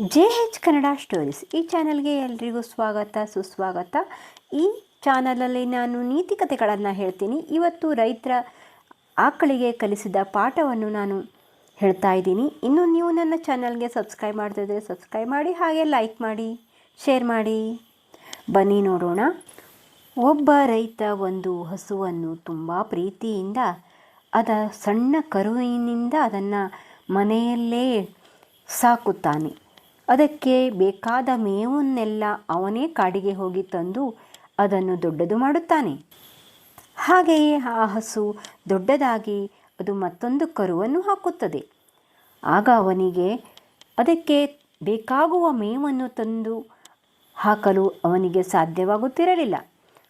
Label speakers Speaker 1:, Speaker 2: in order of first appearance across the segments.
Speaker 1: J ಹೆಚ್ Kannada stories ಈ ಚಾನಲ್ಗೆ ಎಲ್ರಿಗೂ ಸ್ವಾಗತ, ಸುಸ್ವಾಗತ. ಈ ಚಾನಲಲ್ಲಿ ನಾನು ನೀತಿ ಕಥೆಗಳನ್ನು ಹೇಳ್ತೀನಿ. ಇವತ್ತು ರೈತರ ಆಕಳಿಗೆ ಕಲಿಸಿದ ಪಾಠವನ್ನು ನಾನು ಹೇಳ್ತಾ ಇದ್ದೀನಿ. ಇನ್ನು ನೀವು ನನ್ನ ಚಾನಲ್ಗೆ ಸಬ್ಸ್ಕ್ರೈಬ್ ಮಾಡ್ತಿದ್ರೆ ಸಬ್ಸ್ಕ್ರೈಬ್ ಮಾಡಿ, ಹಾಗೆ ಲೈಕ್ ಮಾಡಿ, ಶೇರ್ ಮಾಡಿ. ಬನ್ನಿ ನೋಡೋಣ. ಒಬ್ಬ ರೈತ ಒಂದು ಹಸುವನ್ನು ತುಂಬ ಪ್ರೀತಿಯಿಂದ, ಅದ ಸಣ್ಣ ಕರುವಿನಿಂದ ಅದನ್ನು ಮನೆಯಲ್ಲೇ ಸಾಕುತ್ತಾನೆ. ಅದಕ್ಕೆ ಬೇಕಾದ ಮೇವನ್ನೆಲ್ಲ ಅವನೇ ಕಾಡಿಗೆ ಹೋಗಿ ತಂದು ಅದನ್ನು ದೊಡ್ಡದು ಮಾಡುತ್ತಾನೆ. ಹಾಗೆಯೇ ಆ ಹಸು ದೊಡ್ಡದಾಗಿ ಅದು ಮತ್ತೊಂದು ಕರುವನ್ನು ಹಾಕುತ್ತದೆ. ಆಗ ಅವನಿಗೆ ಅದಕ್ಕೆ ಬೇಕಾಗುವ ಮೇವನ್ನು ತಂದು ಹಾಕಲು ಅವನಿಗೆ ಸಾಧ್ಯವಾಗುತ್ತಿರಲಿಲ್ಲ.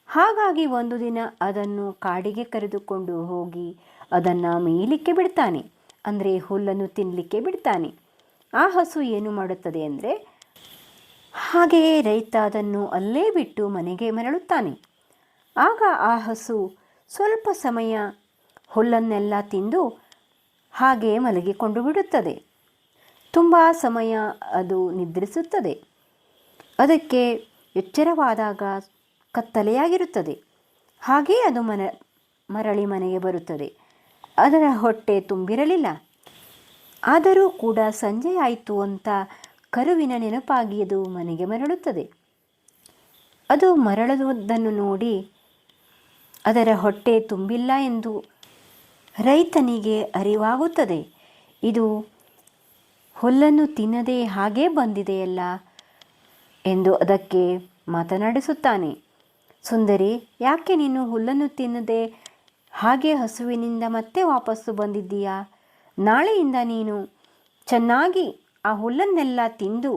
Speaker 1: ಹಾಗಾಗಿ ಒಂದು ದಿನ ಅದನ್ನು ಕಾಡಿಗೆ ಕರೆದುಕೊಂಡು ಹೋಗಿ ಅದನ್ನು ಮೇಯಲಿಕ್ಕೆ ಬಿಡ್ತಾನೆ. ಅಂದರೆ ಹುಲ್ಲನ್ನು ತಿನ್ನಲಿಕ್ಕೆ ಬಿಡ್ತಾನೆ. ಆ ಹಸು ಏನು ಮಾಡುತ್ತದೆ ಅಂದರೆ, ಹಾಗೆಯೇ ರೈತ ಅದನ್ನು ಅಲ್ಲೇ ಬಿಟ್ಟು ಮನೆಗೆ ಮರಳುತ್ತಾನೆ. ಆಗ ಆ ಹಸು ಸ್ವಲ್ಪ ಸಮಯ ಹುಲ್ಲನ್ನೆಲ್ಲ ತಿಂದು ಹಾಗೆ ಮಲಗಿಕೊಂಡು ಬಿಡುತ್ತದೆ. ತುಂಬ ಸಮಯ ಅದು ನಿದ್ರಿಸುತ್ತದೆ. ಅದಕ್ಕೆ ಎಚ್ಚರವಾದಾಗ ಕತ್ತಲೆಯಾಗಿರುತ್ತದೆ. ಹಾಗೇ ಅದು ಮನ ಮರಳಿ ಮನೆಗೆ ಬರುತ್ತದೆ. ಅದರ ಹೊಟ್ಟೆ ತುಂಬಿರಲಿಲ್ಲ. ಆದರೂ ಕೂಡ ಸಂಜೆ ಆಯಿತು ಅಂತ ಕರುವಿನ ನೆನಪಾಗಿ ಅದು ಮನೆಗೆ ಮರಳುತ್ತದೆ. ಅದು ಮರಳುವುದನ್ನು ನೋಡಿ ಅದರ ಹೊಟ್ಟೆ ತುಂಬಿಲ್ಲ ಎಂದು ರೈತನಿಗೆ ಅರಿವಾಗುತ್ತದೆ. ಇದು ಹುಲ್ಲನ್ನು ತಿನ್ನದೆ ಹಾಗೇ ಬಂದಿದೆಯಲ್ಲ ಎಂದು ಅದಕ್ಕೆ ಮಾತನಾಡಿಸುತ್ತಾನೆ. ಸುಂದರಿ, ಯಾಕೆ ನೀನು ಹುಲ್ಲನ್ನು ತಿನ್ನದೆ ಹಾಗೆ ಹಸುವಿನಿಂದ ಮತ್ತೆ ವಾಪಸ್ಸು ಬಂದಿದ್ದೀಯಾ? ನಾಳೆಯಿಂದ ನೀನು ಚೆನ್ನಾಗಿ ಆ ಹುಲ್ಲನ್ನೆಲ್ಲ ತಿಂದು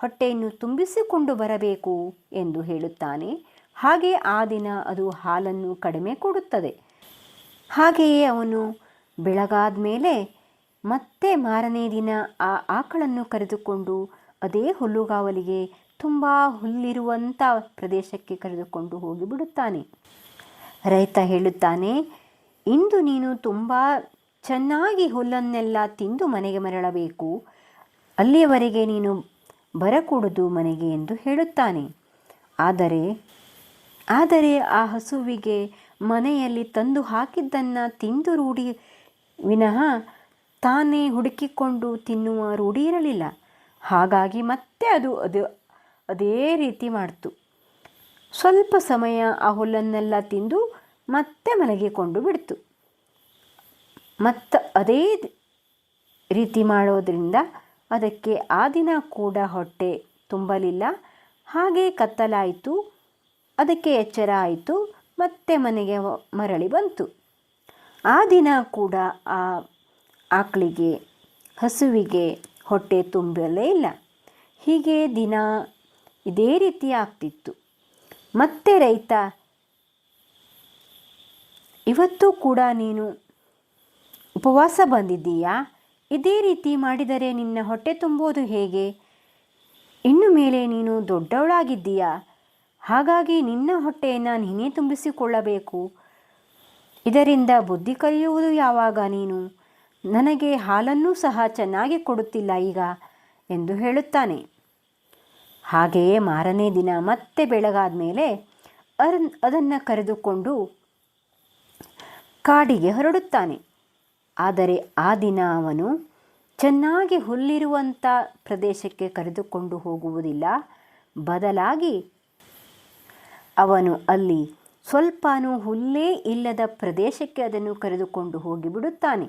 Speaker 1: ಹೊಟ್ಟೆಯನ್ನು ತುಂಬಿಸಿಕೊಂಡು ಬರಬೇಕು ಎಂದು ಹೇಳುತ್ತಾನೆ. ಹಾಗೆ ಆ ದಿನ ಅದು ಹಾಲನ್ನು ಕಡಿಮೆ ಕೊಡುತ್ತದೆ. ಹಾಗೆಯೇ ಅವನು ಬೆಳಗಾದ ಮೇಲೆ ಮತ್ತೆ ಮಾರನೇ ದಿನ ಆ ಆಕಳನ್ನು ಕರೆದುಕೊಂಡು ಅದೇ ಹುಲ್ಲುಗಾವಲಿಗೆ ತುಂಬ ಹುಲ್ಲಿರುವಂಥ ಪ್ರದೇಶಕ್ಕೆ ಕರೆದುಕೊಂಡು ಹೋಗಿಬಿಡುತ್ತಾನೆ. ರೈತ ಹೇಳುತ್ತಾನೆ, ಇಂದು ನೀನು ತುಂಬ ಚೆನ್ನಾಗಿ ಹುಲ್ಲನ್ನೆಲ್ಲ ತಿಂದು ಮನೆಗೆ ಮರಳಬೇಕು. ಅಲ್ಲಿಯವರೆಗೆ ನೀನು ಬರಕೂಡದು ಮನೆಗೆ ಎಂದು ಹೇಳುತ್ತಾನೆ. ಆದರೆ ಆದರೆ ಆ ಹಸುವಿಗೆ ಮನೆಯಲ್ಲಿ ತಂದು ಹಾಕಿದ್ದನ್ನು ತಿಂದು ರೂಢಿ ವಿನಃ ತಾನೇ ಹುಡುಕಿಕೊಂಡು ತಿನ್ನುವ ರೂಢಿ ಇರಲಿಲ್ಲ. ಹಾಗಾಗಿ ಮತ್ತೆ ಅದು ಅದು ಅದೇ ರೀತಿ ಮಾಡ್ತು. ಸ್ವಲ್ಪ ಸಮಯ ಆ ಹುಲ್ಲನ್ನೆಲ್ಲ ತಿಂದು ಮತ್ತೆ ಮಲಗಿಕೊಂಡು ಬಿಡ್ತು. ಮತ್ತು ಅದೇ ರೀತಿ ಮಾಡೋದರಿಂದ ಅದಕ್ಕೆ ಆ ದಿನ ಕೂಡ ಹೊಟ್ಟೆ ತುಂಬಲಿಲ್ಲ. ಹಾಗೆ ಕತ್ತಲಾಯಿತು, ಅದಕ್ಕೆ ಎಚ್ಚರ ಆಯಿತು, ಮತ್ತೆ ಮನೆಗೆ ಮರಳಿ ಬಂತು. ಆ ದಿನ ಕೂಡ ಆ ಆಕಳಿಗೆ, ಹಸುವಿಗೆ ಹೊಟ್ಟೆ ತುಂಬಲೇ ಇಲ್ಲ. ಹೀಗೆ ದಿನ ಇದೇ ರೀತಿ ಆಗ್ತಿತ್ತು. ಮತ್ತೆ ರೈತ, ಇವತ್ತು ಕೂಡ ನೀನು ಉಪವಾಸ ಬಂದಿದ್ದೀಯಾ? ಇದೇ ರೀತಿ ಮಾಡಿದರೆ ನಿನ್ನ ಹೊಟ್ಟೆ ತುಂಬೋದು ಹೇಗೆ? ಇನ್ನು ಮೇಲೆ ನೀನು ದೊಡ್ಡವಳಾಗಿದ್ದೀಯಾ? ಹಾಗಾಗಿ ನಿನ್ನ ಹೊಟ್ಟೆಯನ್ನು ನೀನೇ ತುಂಬಿಸಿಕೊಳ್ಳಬೇಕು. ಇದರಿಂದ ಬುದ್ಧಿ ಕಲಿಯುವುದು ಯಾವಾಗ ನೀನು? ನನಗೆ ಹಾಲನ್ನೂ ಸಹ ಚೆನ್ನಾಗಿ ಕೊಡುತ್ತಿಲ್ಲ ಈಗ, ಎಂದು ಹೇಳುತ್ತಾನೆ. ಹಾಗೆಯೇ ಮಾರನೇ ದಿನ ಮತ್ತೆ ಬೆಳಗಾದ ಮೇಲೆ ಅದನ್ನು ಕರೆದುಕೊಂಡು ಕಾಡಿಗೆ ಹೊರಡುತ್ತಾನೆ. ಆದರೆ ಆ ದಿನ ಅವನು ಚೆನ್ನಾಗಿ ಹುಲ್ಲಿರುವಂಥ ಪ್ರದೇಶಕ್ಕೆ ಕರೆದುಕೊಂಡು ಹೋಗುವುದಿಲ್ಲ. ಬದಲಾಗಿ ಅವನು ಅಲ್ಲಿ ಸ್ವಲ್ಪನೂ ಹುಲ್ಲೇ ಇಲ್ಲದ ಪ್ರದೇಶಕ್ಕೆ ಅದನ್ನು ಕರೆದುಕೊಂಡು ಹೋಗಿಬಿಡುತ್ತಾನೆ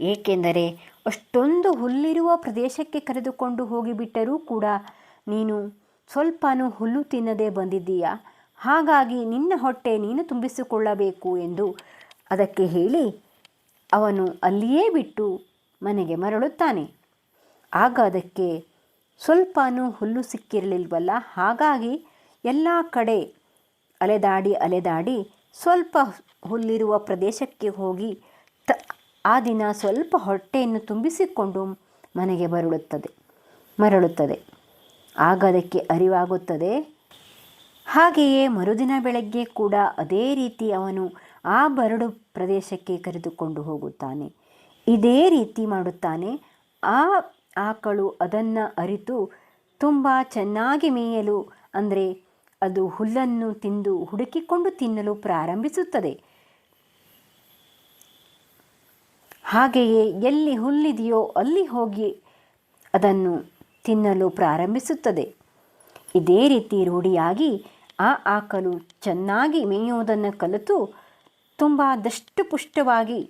Speaker 1: ಏಕೆಂದರೆ ಅಷ್ಟೊಂದು ಹುಲ್ಲಿರುವ ಪ್ರದೇಶಕ್ಕೆ ಕರೆದುಕೊಂಡು ಹೋಗಿಬಿಟ್ಟರೂ ಕೂಡ ನೀನು ಸ್ವಲ್ಪನೂ ಹುಲ್ಲು ತಿನ್ನದೆ ಬಂದಿದ್ದೀಯಾ? ಹಾಗಾಗಿ ನಿನ್ನ ಹೊಟ್ಟೆ ನೀನು ತುಂಬಿಸಿಕೊಳ್ಳಬೇಕು ಎಂದು ಅದಕ್ಕೆ ಹೇಳಿ ಅವನು ಅಲ್ಲಿಯೇ ಬಿಟ್ಟು ಮನೆಗೆ ಮರಳುತ್ತಾನೆ. ಆಗ ಅದಕ್ಕೆ ಸ್ವಲ್ಪನೂ ಹುಲ್ಲು ಸಿಕ್ಕಿರಲಿಲ್ವಲ್ಲ? ಹಾಗಾಗಿ ಎಲ್ಲ ಕಡೆ ಅಲೆದಾಡಿ ಅಲೆದಾಡಿ ಸ್ವಲ್ಪ ಹುಲ್ಲಿರುವ ಪ್ರದೇಶಕ್ಕೆ ಹೋಗಿ ತ ಆ ದಿನ ಸ್ವಲ್ಪ ಹೊಟ್ಟೆಯನ್ನು ತುಂಬಿಸಿಕೊಂಡು ಮನೆಗೆ ಮರಳುತ್ತದೆ ಮರಳುತ್ತದೆ. ಆಗ ಅದಕ್ಕೆ ಅರಿವಾಗುತ್ತದೆ. ಹಾಗೆಯೇ ಮರುದಿನ ಬೆಳಗ್ಗೆ ಕೂಡ ಅದೇ ರೀತಿ ಅವನು ಆ ಬರಡು ಪ್ರದೇಶಕ್ಕೆ ಕರೆದುಕೊಂಡು ಹೋಗುತ್ತಾನೆ. ಇದೇ ರೀತಿ ಮಾಡುತ್ತಾನೆ. ಆ ಆಕಳು ಅದನ್ನು ಅರಿತು ತುಂಬ ಚೆನ್ನಾಗಿ ಮೇಯಲು, ಅಂದರೆ ಅದು ಹುಲ್ಲನ್ನು ತಿಂದು ಹುಡುಕಿಕೊಂಡು ತಿನ್ನಲು ಪ್ರಾರಂಭಿಸುತ್ತದೆ. ಹಾಗೆಯೇ ಎಲ್ಲಿ ಹುಲ್ಲಿದೆಯೋ ಅಲ್ಲಿ ಹೋಗಿ ಅದನ್ನು ತಿನ್ನಲು ಪ್ರಾರಂಭಿಸುತ್ತದೆ. ಇದೇ ರೀತಿ ರೂಢಿಯಾಗಿ ಆ ಆಕಳು ಚೆನ್ನಾಗಿ ಮೇಯುವುದನ್ನು ಕಲಿತು ತುಂಬ ದಷ್ಟಪುಷ್ಟವಾಗಿ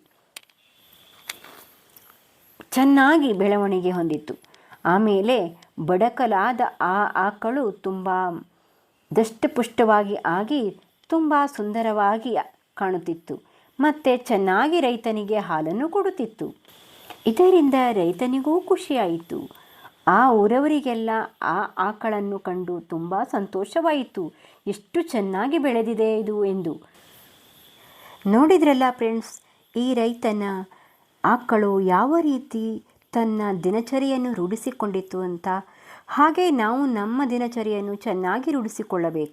Speaker 1: ಚೆನ್ನಾಗಿ ಬೆಳವಣಿಗೆ ಹೊಂದಿತ್ತು. ಆಮೇಲೆ ಬಡಕಲಾದ ಆ ಆಕಳು ತುಂಬ ದಷ್ಟಪುಷ್ಟವಾಗಿ ಆಗಿ ತುಂಬ ಸುಂದರವಾಗಿ ಕಾಣುತ್ತಿತ್ತು. ಮತ್ತು ಚೆನ್ನಾಗಿ ರೈತನಿಗೆ ಹಾಲನ್ನು ಕೊಡುತ್ತಿತ್ತು. ಇದರಿಂದ ರೈತನಿಗೂ ಖುಷಿಯಾಯಿತು. ಆ ಊರವರಿಗೆಲ್ಲ ಆ ಆಕಳನ್ನು ಕಂಡು ತುಂಬ ಸಂತೋಷವಾಯಿತು. ಎಷ್ಟು ಚೆನ್ನಾಗಿ ಬೆಳೆದಿದೆ ಇದು ಎಂದು ನೋಡಿದ್ರಲ್ಲ ಫ್ರೆಂಡ್ಸ್, ಈ ರೈತನ ಆಕಳು ಯಾವ ರೀತಿ ತನ್ನ ದಿನಚರಿಯನ್ನು ರೂಢಿಸಿಕೊಂಡಿತ್ತು ಅಂತ? ಹಾಗೆ ನಾವು ನಮ್ಮ ದಿನಚರಿಯನ್ನು ಚೆನ್ನಾಗಿ ರೂಢಿಸಿಕೊಳ್ಳಬೇಕು.